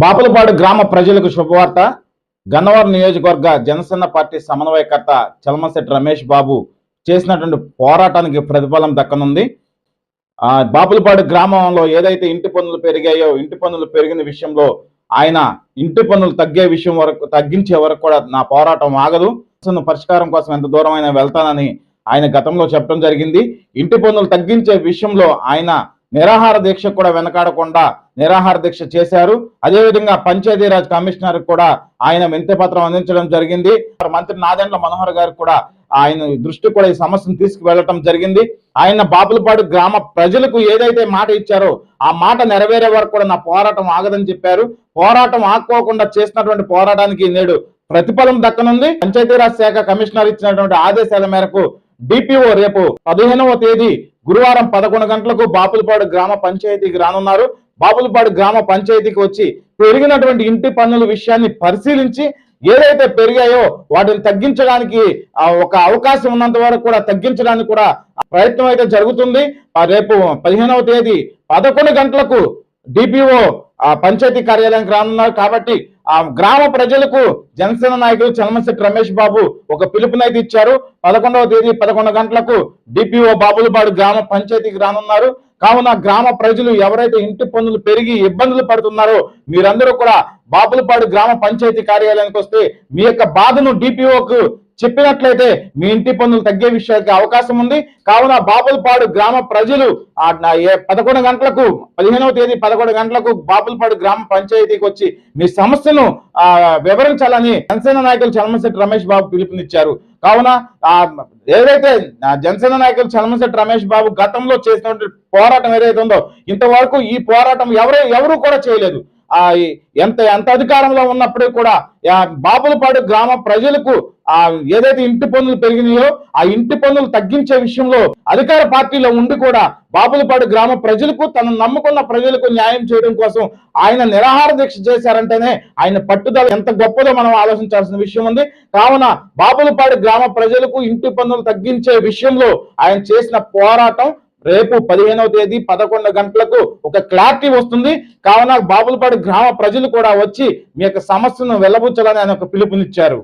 బాపులపాడు గ్రామ ప్రజలకు శుభవార్త. గన్నవరం నియోజకవర్గ జనసేన పార్టీ సమన్వయకర్త చలమశెట్టి రమేష్ బాబు చేసినటువంటి పోరాటానికి ప్రతిఫలం దక్కనుంది. బాపులపాడు గ్రామంలో ఏదైతే ఇంటి పన్నులు పెరిగాయో ఇంటి పన్నులు పెరిగిన విషయంలో ఆయన ఇంటి పన్నులు తగ్గే విషయం వరకు తగ్గించే వరకు కూడా నా పోరాటం ఆగదు. పరిష్కారం కోసం ఎంత దూరం అయినా వెళ్తానని ఆయన గతంలో చెప్పడం జరిగింది. ఇంటి పన్నులు తగ్గించే విషయంలో ఆయన నిరాహార దీక్ష కూడా వెనకాడకుండా నిరాహార దీక్ష చేశారు. అదేవిధంగా పంచాయతీరాజ్ కమిషనర్ కూడా ఆయన వింతపత్రం అందించడం జరిగింది. మంత్రి నాదెండ్ల మనోహర్ గారు కూడా ఆయన దృష్టి కూడా ఈ సమస్యను తీసుకువెళ్ళటం జరిగింది. ఆయన బాపులపాడు గ్రామ ప్రజలకు ఏదైతే మాట ఇచ్చారో ఆ మాట నెరవేరే వరకు కూడా నా పోరాటం ఆగదని చెప్పారు. పోరాటం ఆక్కోకుండా చేసినటువంటి పోరాటానికి నేడు ప్రతిఫలం దక్కనుంది. పంచాయతీరాజ్ శాఖ కమిషనర్ ఇచ్చినటువంటి ఆదేశాల మేరకు డిపిఓ రేపు పదిహేనవ తేదీ గురువారం పదకొండు గంటలకు బాపులపాడు గ్రామ పంచాయతీకి రానున్నారు. బాపులపాడు గ్రామ పంచాయతీకి వచ్చి పెరిగినటువంటి ఇంటి పన్నుల విషయాన్ని పరిశీలించి ఏదైతే పెరిగాయో వాటిని తగ్గించడానికి ఒక అవకాశం ఉన్నంత వరకు కూడా తగ్గించడానికి కూడా ప్రయత్నం అయితే జరుగుతుంది. ఆ, రేపు పదిహేనవ తేదీ పదకొండు గంటలకు డిపిఓ పంచాయతీ కార్యాలయానికి రానున్నారు. కాబట్టి ఆ గ్రామ ప్రజలకు జనసేన నాయకులు చలమశెట్టి రమేష్ బాబు ఒక పిలుపునైతే ఇచ్చారు. పదకొండవ తేదీ పదకొండు గంటలకు డిపిఓ బాబులపాడు గ్రామ పంచాయతీకి రానున్నారు. కావున గ్రామ ప్రజలు ఎవరైతే ఇంటి పన్నులు పెరిగి ఇబ్బందులు పడుతున్నారో మీరందరూ కూడా బాపులపాడు గ్రామ పంచాయతీ కార్యాలయానికి వస్తే మీ యొక్క బాధను డిపిఓకు చెప్పినట్లయితే మీ ఇంటి పన్నులు తగ్గే విషయానికి అవకాశం ఉంది. కావున బాపులపాడు గ్రామ ప్రజలు ఏ- పదకొండు గంటలకు పదిహేనవ తేదీ పదకొండు గంటలకు బాపులపాడు గ్రామ పంచాయతీకి వచ్చి మీ సమస్యను ఆ వివరించాలని జనసేన నాయకులు చలమశెట్టి రమేష్ బాబు పిలుపునిచ్చారు. కావున ఏదైతే జనసేన నాయకులు చలమశెట్టి రమేష్ బాబు గతంలో చేసినటువంటి పోరాటం ఏదైతే ఉందో ఇంతవరకు ఈ పోరాటం ఎవరు ఎవరు కూడా చేయలేదు. ఎంత ఎంత అధికారంలో ఉన్నప్పటికీ కూడా బాపులపాడు గ్రామ ప్రజలకు ఆ ఏదైతే ఇంటి పన్నులు పెరిగినాయో ఆ ఇంటి పన్నులు తగ్గించే విషయంలో అధికార పార్టీలో ఉండి కూడా బాపులపాడు గ్రామ ప్రజలకు తను నమ్ముకున్న ప్రజలకు న్యాయం చేయడం కోసం ఆయన నిరాహార దీక్ష చేశారంటేనే ఆయన పట్టుదల ఎంత గొప్పదో మనం ఆలోచించాల్సిన విషయం ఉంది. కావున బాపులపాడు గ్రామ ప్రజలకు ఇంటి పన్నులు తగ్గించే విషయంలో ఆయన చేసిన పోరాటం రేపు పదిహేనవ తేదీ పదకొండు గంటలకు ఒక క్లారిటీ వస్తుంది. కావున బాబులపాడు గ్రామ ప్రజలు కూడా వచ్చి మీ యొక్క సమస్యను వెళ్ళబుచ్చాలని ఆయన ఒక పిలుపునిచ్చారు.